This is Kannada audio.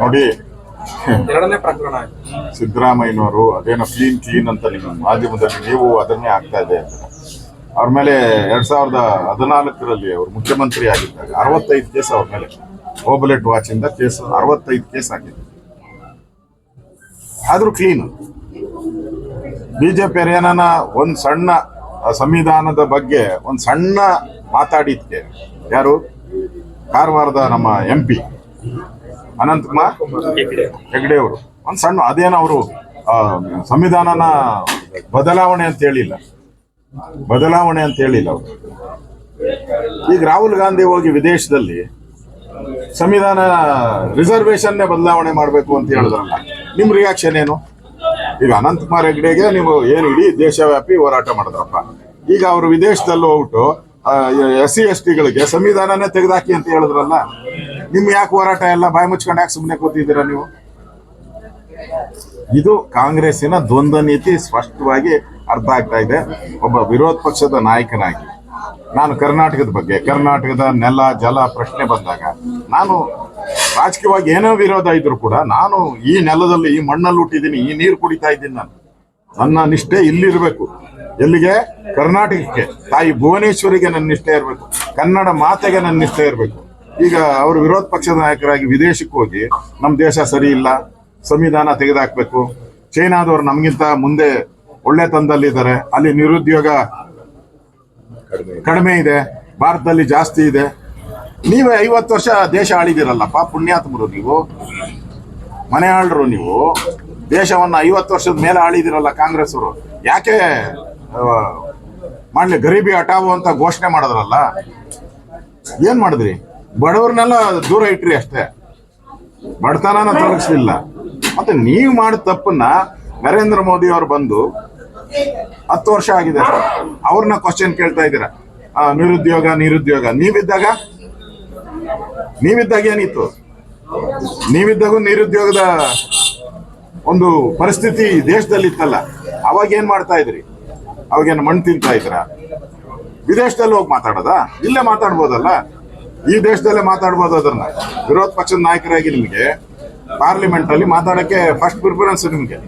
ನೋಡಿ. ಎರಡನೇ ಪ್ರಕರಣ ಸಿದ್ದರಾಮಯ್ಯನವರು ಅದೇನೋ ಕ್ಲೀನ್ ಕ್ಲೀನ್ ಅಂತ ನಿಮ್ಮ ಮಾಧ್ಯಮದಲ್ಲಿ ನೀವು ಅದನ್ನೇ ಆಗ್ತಾ ಇದೆ ಅಂತ. ಅವ್ರ ಮೇಲೆ ಎರಡ್ ಸಾವಿರದ ಹದಿನಾಲ್ಕರಲ್ಲಿ ಅವರು ಮುಖ್ಯಮಂತ್ರಿ ಆಗಿದ್ದಾಗ ಅರವತ್ತೈದು ಕೇಸ್ ಅವ್ರ ಮೇಲೆ. ಓಬಲೆಟ್ ವಾಚ್ ಇಂದ ಕೇಸ್ ಅರವತ್ತೈದು ಕೇಸ್ ಆಗಿದೆ ಆದ್ರೂ ಕ್ಲೀನ್ ಬಿಜೆಪಿ ಏನಾನ ಒಂದ್ ಸಣ್ಣ ಸಂವಿಧಾನದ ಬಗ್ಗೆ ಒಂದ್ ಸಣ್ಣ ಮಾತಾಡಿದ್ಕೆ. ಯಾರು? ಕಾರವಾರದ ನಮ್ಮ ಎಂ ಪಿ ಅನಂತಕುಮಾರ್ ಹೆಗ್ಡೆ ಅವರು ಒಂದು ಸಣ್ಣ ಅದೇನೋ ಅವರು ಸಂವಿಧಾನನ ಬದಲಾವಣೆ ಅಂತ ಹೇಳಿಲ್ಲ. ಬದಲಾವಣೆ ಅಂತ ಹೇಳಿಲ್ಲ ಅವರು. ಈಗ ರಾಹುಲ್ ಗಾಂಧಿ ಹೋಗಿ ವಿದೇಶದಲ್ಲಿ ಸಂವಿಧಾನ ರಿಸರ್ವೇಶನ್ನೇ ಬದಲಾವಣೆ ಮಾಡಬೇಕು ಅಂತ ಹೇಳಿದ್ರಲ್ಲ, ನಿಮ್ ರಿಯಾಕ್ಷನ್ ಏನು? ಈಗ ಅನಂತಕುಮಾರ್ ಹೆಗ್ಡೆಗೆ ನೀವು ಏನು ಇಡೀ ದೇಶವ್ಯಾಪಿ ಹೋರಾಟ ಮಾಡಿದ್ರಪ್ಪ. ಈಗ ಅವರು ವಿದೇಶದಲ್ಲಿ ಹೋಗ್ಬಿಟ್ಟು ಎಸ್ ಸಿ ಎಸ್ ಟಿಗಳಿಗೆ ಸಂವಿಧಾನನೇ ತೆಗೆದಾಕಿ ಅಂತ ಹೇಳಿದ್ರಲ್ಲ ನಿಮ್ ಯಾಕೆ ಹೋರಾಟ ಎಲ್ಲ ಬಾಯಿ ಮುಚ್ಕೊಂಡು ಯಾಕೆ ಸುಮ್ಮನೆ ಕೂತಿದ್ದೀರಾ ನೀವು? ಇದು ಕಾಂಗ್ರೆಸ್ಸಿನ ದ್ವಂದ್ವ ನೀತಿ ಸ್ಪಷ್ಟವಾಗಿ ಅರ್ಥ ಆಗ್ತಾ ಇದೆ. ಒಬ್ಬ ವಿರೋಧ ಪಕ್ಷದ ನಾಯಕನಾಗಿ ನಾನು ಕರ್ನಾಟಕದ ಬಗ್ಗೆ, ಕರ್ನಾಟಕದ ನೆಲ, ಜಲ ಪ್ರಶ್ನೆ ಬಂದಾಗ ನಾನು ರಾಜಕೀಯವಾಗಿ ಏನೋ ವಿರೋಧ ಇದ್ರು ಕೂಡ ನಾನು ಈ ನೆಲದಲ್ಲಿ, ಈ ಮಣ್ಣಲ್ಲಿ ಹುಟ್ಟಿದ್ದೀನಿ, ಈ ನೀರು ಕುಡಿತಾ ಇದ್ದೀನಿ ನಾನು. ನನ್ನ ನಿಷ್ಠೆ ಇಲ್ಲಿರಬೇಕು. ಎಲ್ಲಿಗೆ? ಕರ್ನಾಟಕಕ್ಕೆ. ತಾಯಿ ಭುವನೇಶ್ವರಿಗೆ ನನ್ನ ನಿಷ್ಠೆ ಇರಬೇಕು. ಕನ್ನಡ ಮಾತೆಗೆ ನನ್ನ ನಿಷ್ಠೆ ಇರಬೇಕು. ಈಗ ಅವರು ವಿರೋಧ ಪಕ್ಷದ ನಾಯಕರಾಗಿ ವಿದೇಶಕ್ಕೆ ಹೋಗಿ ನಮ್ಮ ದೇಶ ಸರಿ ಇಲ್ಲ, ಸಂವಿಧಾನ ತೆಗೆದಾಕ್ಬೇಕು. ಚೈನಾದವರು ನಮಗಿಂತ ಮುಂದೆ ಒಳ್ಳೆ ತಂದಲ್ಲಿದ್ದಾರೆ. ಅಲ್ಲಿ ನಿರುದ್ಯೋಗ ಕಡಿಮೆ ಇದೆ, ಭಾರತದಲ್ಲಿ ಜಾಸ್ತಿ ಇದೆ. ನೀವೇ ಐವತ್ತು ವರ್ಷ ದೇಶ ಆಳಿದಿರಲ್ಲಪ್ಪ ಪುಣ್ಯಾತ್ಮರು ನೀವು ಮನೆ ಆಳ್ರು ನೀವು, ದೇಶವನ್ನ ಐವತ್ತು ವರ್ಷದ ಮೇಲೆ ಆಳಿದಿರಲ್ಲ ಕಾಂಗ್ರೆಸ್ ಅವರು ಯಾಕೆ ಮಾಡ್ಲಿ ಗರೀಬಿ ಹಟಾವು ಅಂತ ಘೋಷಣೆ ಮಾಡಿದ್ರಲ್ಲ? ಏನ್ ಮಾಡಿದ್ರಿ? ಬಡವ್ರನ್ನೆಲ್ಲ ದೂರ ಇಟ್ರಿ ಅಷ್ಟೇ. ಬಡತನನ ತೊಲಗಿಸ್ಲಿಲ್ಲ ಮತ್ತೆ ನೀವು ಮಾಡಿದ ತಪ್ಪನ್ನ ನರೇಂದ್ರ ಮೋದಿ ಅವರು ಬಂದು ಹತ್ತು ವರ್ಷ ಆಗಿದೆ ಅವ್ರನ್ನ ಕ್ವಶನ್ ಕೇಳ್ತಾ ಇದ್ದೀರಾ? ನಿರುದ್ಯೋಗ ನಿರುದ್ಯೋಗ. ನೀವಿದ್ದಾಗ? ನೀವಿದ್ದಾಗ ಏನಿತ್ತು? ನೀವಿದ್ದಾಗೂ ನಿರುದ್ಯೋಗದ ಒಂದು ಪರಿಸ್ಥಿತಿ ದೇಶದಲ್ಲಿ ಇತ್ತಲ್ಲ ಅವಾಗ ಏನ್ ಮಾಡ್ತಾ ಇದ್ರಿ? ಅವಾಗೇನು ಮಣ್ಣು ತಿಂತಾ ಇದ್ರ? ವಿದೇಶದಲ್ಲಿ ಹೋಗಿ ಮಾತಾಡೋದಾ? ಇಲ್ಲೇ ಮಾತಾಡ್ಬೋದಲ್ಲ? ಈ ದೇಶದಲ್ಲೇ ಮಾತಾಡ್ಬೋದು ಅದನ್ನ. ವಿರೋಧ ಪಕ್ಷದ ನಾಯಕರಾಗಿ ನಿಮಗೆ ಪಾರ್ಲಿಮೆಂಟ್ ಅಲ್ಲಿ ಮಾತಾಡಕ್ಕೆ ಫಸ್ಟ್ ಪ್ರಿಫರೆನ್ಸ್ ನಿಮ್ಗೆ.